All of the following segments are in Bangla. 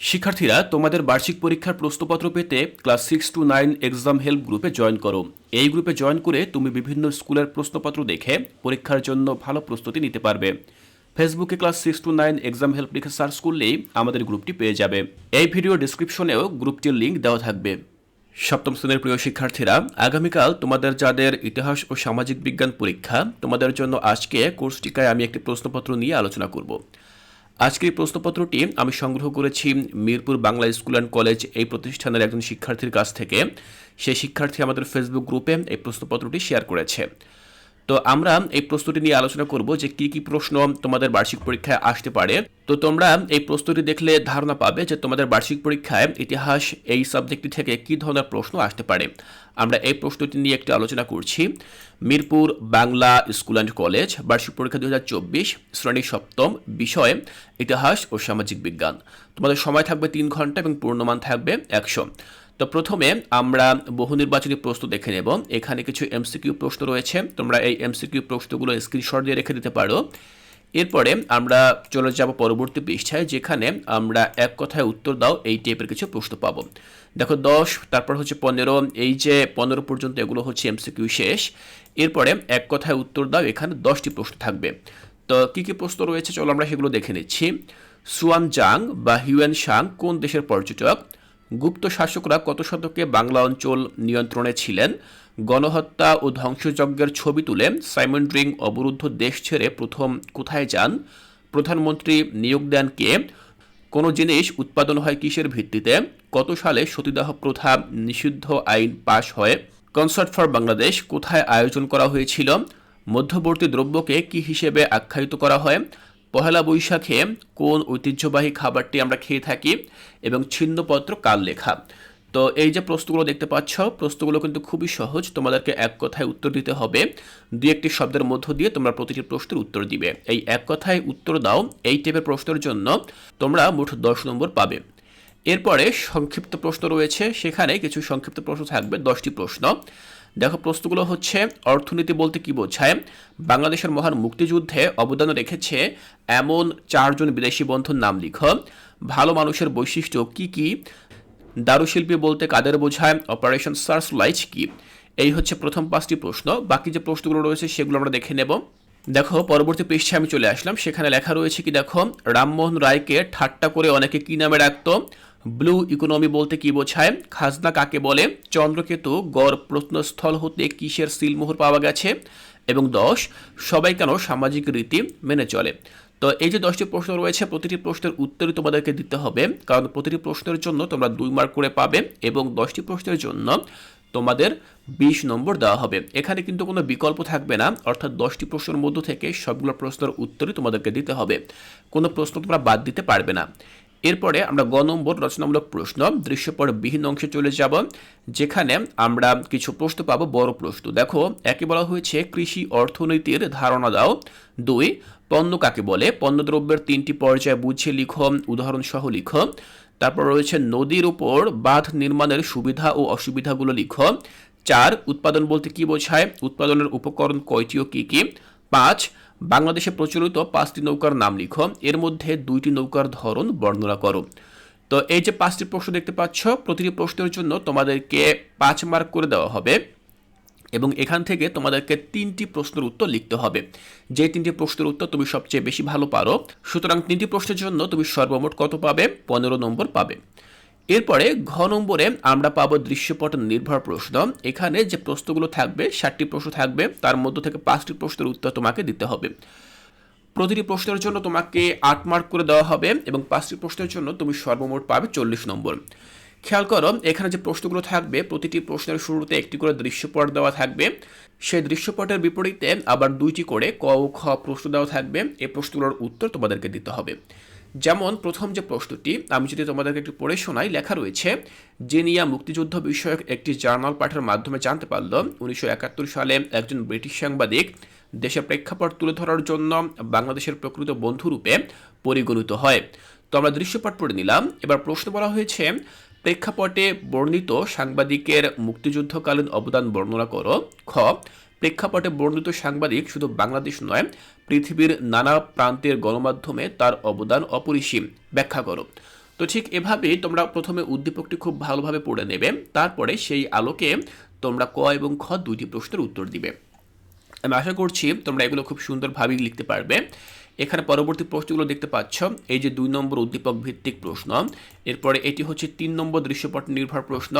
শিক্ষার্থীরা তোমাদের বার্ষিক পরীক্ষার প্রশ্নপত্র পেতে class six to nine exam help গ্রুপে জয়েন করো। এই গ্রুপে জয়েন করে তুমি বিভিন্ন স্কুলের প্রশ্নপত্র দেখে পরীক্ষার জন্য ভালো প্রস্তুতি নিতে পারবে। ফেসবুকে class six to nine exam help লিখে সার্চ করলেই আমাদের গ্রুপটি পেয়ে যাবে। এই ভিডিও ডিসক্রিপশনেও গ্রুপটির লিঙ্ক দেওয়া থাকবে। সপ্তম শ্রেণির প্রিয় শিক্ষার্থীরা, আগামীকাল তোমাদের যাদের ইতিহাস ও সামাজিক বিজ্ঞান পরীক্ষা, তোমাদের জন্য আজকে কোর্স টিকায় আমি একটি প্রশ্নপত্র নিয়ে আলোচনা করব। আজকের প্রশ্নপত্রটি আমি সংগ্রহ করেছি Mirpur Bangla school and college এই প্রতিষ্ঠানের একজন শিক্ষার্থীর কাছ থেকে। সেই শিক্ষার্থী আমাদের ফেসবুক গ্রুপে এই প্রশ্নপত্রটি শেয়ার করেছে। তো আমরা এই প্রস্তুতি নিয়ে আলোচনা করব যে কি কি প্রশ্ন তোমাদের বার্ষিক পরীক্ষায় আসতে পারে। তো তোমরা এই প্রস্তুতি দেখলে ধারণা পাবে যে তোমাদের বার্ষিক পরীক্ষায় ইতিহাস এই সাবজেক্টটি থেকে কি ধরনের প্রশ্ন আসতে পারে। আমরা এই প্রশ্নটি নিয়ে একটু আলোচনা করছি। Mirpur Bangla school and college, বার্ষিক পরীক্ষা দু শ্রেণি সপ্তম, বিষয়, ইতিহাস ও সামাজিক বিজ্ঞান। তোমাদের সময় থাকবে তিন ঘণ্টা এবং পূর্ণমান থাকবে একশো। তো প্রথমে আমরা বহু নির্বাচনী প্রশ্ন দেখে নেব। এখানে কিছু এমসিকিউ প্রশ্ন রয়েছে। তোমরা এই এমসিকিউ প্রশ্নগুলো স্ক্রিনশট দিয়ে রেখে দিতে পারো। এরপরে আমরা চলে যাব পরবর্তী পৃষ্ঠায়, যেখানে আমরা এক কথায় উত্তর দাও, এই টাইপের কিছু প্রশ্ন পাবো। দেখো, দশ, তারপর হচ্ছে পনেরো, এই যে পনেরো পর্যন্ত এগুলো হচ্ছে এমসিকিউ শেষ। এরপরে এক কথায় উত্তর দাও, এখানে দশটি প্রশ্ন থাকবে। তো কী কী প্রশ্ন রয়েছে? চলো আমরা সেগুলো দেখে নিচ্ছি। সুয়ান জাং বা হিউয়েন শাং কোন দেশের পর্যটক? গুপ্ত শাসকরা কত শতকে বাংলা অঞ্চল নিয়ন্ত্রণে ছিলেন? গণহত্যা ও ধ্বংসযজ্ঞের ছবি তুলে সাইমন ড্রিং অবরুদ্ধ দেশ ছেড়ে প্রথম কোথায় যান? প্রধানমন্ত্রী নিয়োগ দেন কে? কোনো জিনিস উৎপাদন হয় কিসের ভিত্তিতে? কত সালে সতীদাহ প্রথা নিষিদ্ধ আইন পাশ হয়? কনসার্ট ফর বাংলাদেশ কোথায় আয়োজন করা হয়েছিল? মধ্যবর্তী দ্রব্যকে কি হিসেবে আখ্যায়িত করা হয়? পহেলা বৈশাখে কোন ঐতিহ্যবাহী খাবারটি আমরা খেয়ে থাকি এবং ছিন্নপত্র কাল লেখা? তো এই যে প্রশ্নগুলো দেখতে পাচ্ছ, প্রশ্নগুলো কিন্তু খুবই সহজ। তোমাদেরকে এক কথায় উত্তর দিতে হবে। দু একটি শব্দের মধ্য দিয়ে তোমরা প্রতিটি প্রশ্নের উত্তর দিবে। এই এক কথায় উত্তর দাও এই টাইপের প্রশ্নের জন্য তোমরা মোট দশ নম্বর পাবে। এরপরে সংক্ষিপ্ত প্রশ্ন রয়েছে। সেখানে কিছু সংক্ষিপ্ত প্রশ্ন থাকবে, দশটি প্রশ্ন। দেখো প্রশ্নগুলো হচ্ছে, অর্থনীতি বলতে কি বোঝায়? বাংলাদেশের মহান মুক্তিযুদ্ধে অবদান রেখেছে এমন চারজন বিদেশি বন্ধুর নাম লিখ। ভালো মানুষের বৈশিষ্ট্য কি কি? দারুশিল্পী বলতে কাদের বোঝায়? অপারেশন সার্চ লাইট কি? এই হচ্ছে প্রথম পাঁচটি প্রশ্ন। বাকি যে প্রশ্নগুলো রয়েছে সেগুলো আমরা দেখে নেব। দেখো, পরবর্তী পৃষ্ঠে আমি চলে আসলাম। সেখানে লেখা রয়েছে কি, দেখো, রামমোহন রায়কে ঠাট্টা করে অনেকে কি নামে রাখতো ব্লু ইকোনমি বলতে কি বোঝায়? খাজনা কাকে বলে? চন্দ্রকেতু গড় প্রত্নস্থল হতে কিসের সিলমোহর পাওয়া গেছে? এবং দশ, সবাই কেন সামাজিক রীতি মেনে চলে? তো এই যে দশটি প্রশ্ন রয়েছে, প্রতিটি প্রশ্নের উত্তরই তোমাদেরকে দিতে হবে। কারণ প্রতিটি প্রশ্নের জন্য তোমরা দুই মার্ক করে পাবে এবং দশটি প্রশ্নের জন্য তোমাদের বিশ নম্বর দেওয়া হবে। এখানে কিন্তু কোনো বিকল্প থাকবে না। অর্থাৎ দশটি প্রশ্নের মধ্য থেকে সবগুলো প্রশ্নের উত্তরই তোমাদেরকে দিতে হবে। কোনো প্রশ্ন তোমরা বাদ দিতে পারবে না। এরপরে আমরা গ নম্বর রচনামূলক প্রশ্ন, দৃশ্যপট বিহীন অংশে চলে যাব, যেখানে আমরা কিছু প্রশ্ন পাবো, বড় প্রশ্ন। দেখো, একে বলা হয়েছে কৃষি অর্থনীতির ধারণা দাও। দুই, পণ্য কাকে বলে? পণ্যদ্রব্যের তিনটি পর্যায়ে বুঝিয়ে লিখো উদাহরণ সহ লিখো। তারপর রয়েছে নদীর উপর বাঁধ নির্মাণের সুবিধা ও অসুবিধাগুলো লিখো। চার, উৎপাদন বলতে কি বোঝায়? উৎপাদনের উপকরণ কয়টি ও কী কী? পাঁচ বাংলাদেশে প্রচলিত পাঁচটি নৌকার নাম লিখো। এর মধ্যে দুইটি নৌকার ধরন বর্ণনা করো। তো এই যে পাঁচটি প্রশ্ন দেখতে পাচ্ছ, প্রতিটি প্রশ্নের জন্য তোমাদেরকে পাঁচ মার্ক করে দেওয়া হবে এবং এখান থেকে তোমাদেরকে তিনটি প্রশ্নের উত্তর লিখতে হবে। যে তিনটি প্রশ্নের উত্তর তুমি সবচেয়ে বেশি ভালো পারো, সুতরাং তিনটি প্রশ্নের জন্য তুমি সর্বমোট কত পাবে? পনেরো নম্বর পাবে। এরপরে ঘ নম্বরে আমরা পাবো দৃশ্যপট নির্ভর প্রশ্ন। এখানে যে প্রশ্নগুলো থাকবে ষাটটি প্রশ্ন থাকবে, তার মধ্য থেকে পাঁচটি প্রশ্নের উত্তর তোমাকে দিতে হবে। প্রতিটি প্রশ্নের জন্য তোমাকে আট মার্ক করে দেওয়া হবে এবং পাঁচটি প্রশ্নের জন্য তুমি সর্বমোট পাবে চল্লিশ নম্বর। খেয়াল করো, এখানে যে প্রশ্নগুলো থাকবে, প্রতিটি প্রশ্নের শুরুতে একটি করে দৃশ্যপট দেওয়া থাকবে। সেই দৃশ্যপটের বিপরীতে আবার দুইটি করে ক ও খ প্রশ্ন দেওয়া থাকবে। এই প্রশ্নগুলোর উত্তর তোমাদেরকে দিতে হবে। যেমন প্রথম যে প্রশ্নটি, আমি যদি তোমাদেরকে একটু পড়ে শোনাই, লেখা রয়েছে জেনিয়া মুক্তিযুদ্ধ বিষয়ক একটি জার্নাল পাঠের মাধ্যমে জানতে পারল, উনিশশো একাত্তর সালে একজন ব্রিটিশ সাংবাদিক দেশের প্রেক্ষাপট তুলে ধরার জন্য বাংলাদেশের প্রকৃত বন্ধুরূপে পরিগণিত হয়। তো আমরা দৃশ্যপট পড়ে নিলাম। এবার প্রশ্ন বলা হয়েছে, প্রেক্ষাপটে বর্ণিত সাংবাদিকের মুক্তিযুদ্ধকালীন অবদান বর্ণনা করো। খ, প্রেক্ষাপটে বর্ণিত সাংবাদিক শুধু বাংলাদেশ নয় পৃথিবীর নানা প্রান্তের গণমাধ্যমে তার অবদান অপরিসীম। ব্যাখ্যা করো। তো ঠিক এভাবেই তোমরা প্রথমে উদ্দীপকটি খুব ভালোভাবে পড়ে নেবে, তারপরে সেই আলোকে তোমরা ক এবং খ দুইটি প্রশ্নের উত্তর দিবে। আমি আশা করছি তোমরা এগুলো খুব সুন্দরভাবেই লিখতে পারবে। এখানে পরবর্তী প্রশ্নগুলো দেখতে পাচ্ছ। এই যে দুই নম্বর উদ্দীপক ভিত্তিক প্রশ্ন, এরপরে এটি হচ্ছে তিন নম্বর দৃশ্যপট নির্ভর প্রশ্ন।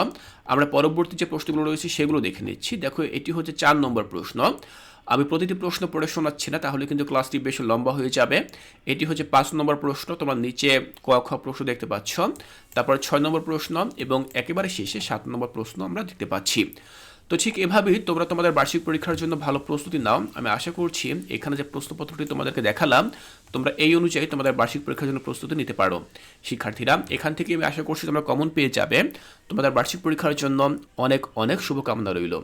আমরা পরবর্তী যে প্রশ্নগুলো রয়েছে সেগুলো দেখে নিচ্ছি। দেখো, এটি হচ্ছে চার নম্বর প্রশ্ন। আমি প্রতিটি প্রশ্ন পড়ে শোনাচ্ছি না, তাহলে কিন্তু ক্লাসটি বেশ লম্বা হয়ে যাবে। এটি হচ্ছে পাঁচ নম্বর প্রশ্ন, তোমার নিচে ক, খ প্রশ্ন দেখতে পাচ্ছ। তারপর ছয় নম্বর প্রশ্ন এবং একেবারে শেষে সাত নম্বর প্রশ্ন আমরা দেখতে পাচ্ছি। তো ঠিক এভাবেই তোমরা তোমাদের বার্ষিক পরীক্ষার জন্য ভালো প্রস্তুতি নাও। আমি আশা করছি এখানে যে প্রশ্নপত্রটি তোমাদেরকে দেখালাম, তোমরা এই অনুযায়ী তোমাদের বার্ষিক পরীক্ষার জন্য প্রস্তুতি নিতে পারো। শিক্ষার্থীরা, এখান থেকে আমি আশা করছি তোমরা কমন পেয়ে যাবে। তোমাদের বার্ষিক পরীক্ষার জন্য অনেক অনেক শুভকামনা রইল।